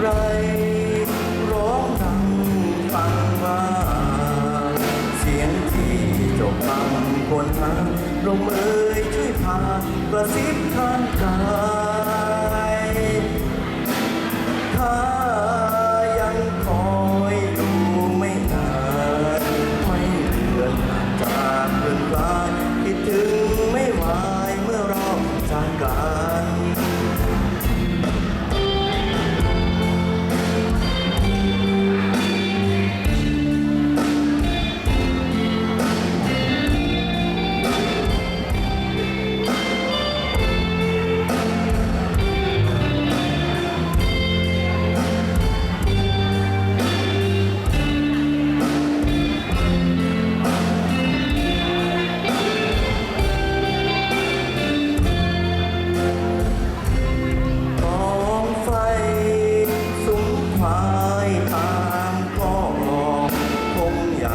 ไรร้องดังฟังมาเสียงที่จบฟัคนทั้งลมเอ่ยช่วยพากระซิบขางกาย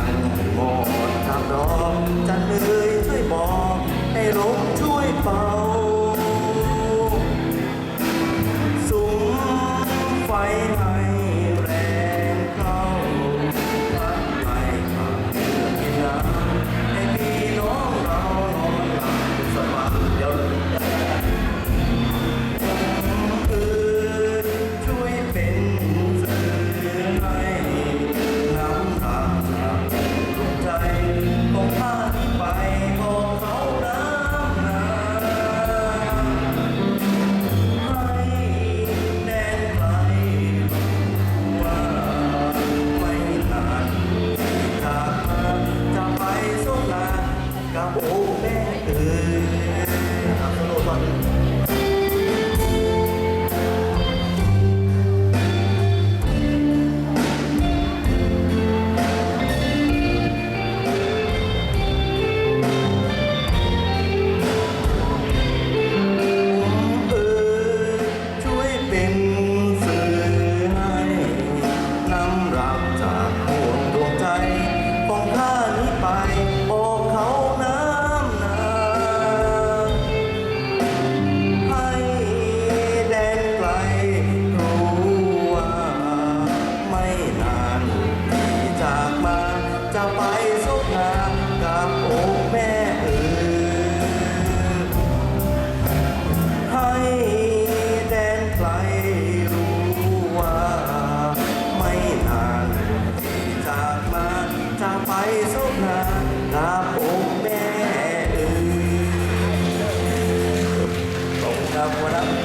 很我唱 สมนาตามอแม่เอ่ยตรงกับวัน